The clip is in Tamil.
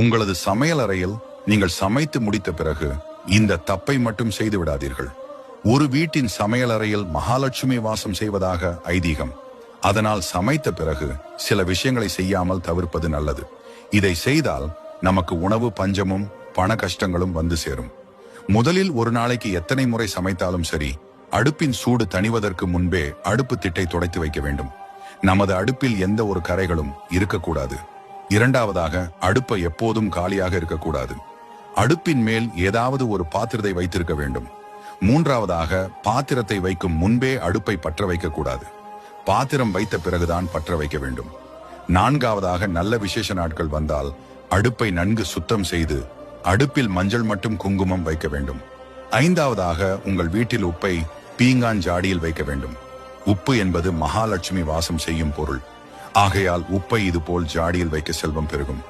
உங்களது சமையல் அறையில் நீங்கள் சமைத்து முடித்த பிறகு இந்த தப்பை மட்டும் செய்து விடாதீர்கள். ஒரு வீட்டின் சமையல் அறையில் மகாலட்சுமி வாசம் செய்வதாக ஐதீகம். அதனால் சமைத்த பிறகு சில விஷயங்களை செய்யாமல் தவிர்ப்பது நல்லது. இதை செய்தால் நமக்கு உணவு பஞ்சமும் பண கஷ்டங்களும் வந்து சேரும். முதலில் ஒரு நாளைக்கு எத்தனை முறை சமைத்தாலும் சரி அடுப்பின் சூடு தணிவதற்கு முன்பே அடுப்பு திட்டை துடைத்து வைக்க வேண்டும். நமது அடுப்பில் எந்த ஒரு கரைகளும் இருக்கக்கூடாது. இரண்டாவதாக அடுப்பை எப்போதும் காலியாக இருக்கக்கூடாது. அடுப்பின் மேல் ஏதாவது ஒரு பாத்திரத்தை வைத்திருக்க வேண்டும். மூன்றாவதாக பாத்திரத்தை வைக்கும் முன்பே அடுப்பை பற்ற வைக்கக்கூடாது. பாத்திரம் வைத்த பிறகுதான் பற்ற வைக்க வேண்டும். நான்காவதாக நல்ல விசேஷ நாட்கள் வந்தால் அடுப்பை நன்கு சுத்தம் செய்து அடுப்பில் மஞ்சள் மட்டும் குங்குமம் வைக்க வேண்டும். ஐந்தாவதாக உங்கள் வீட்டில் உப்பை பீங்கான் ஜாடியில் வைக்க வேண்டும். உப்பு என்பது மகாலட்சுமி வாசம் செய்யும் பொருள். ஆகையால் உப்பை இதுபோல் ஜாடியில் வைக்க செல்வம் பெருகும்.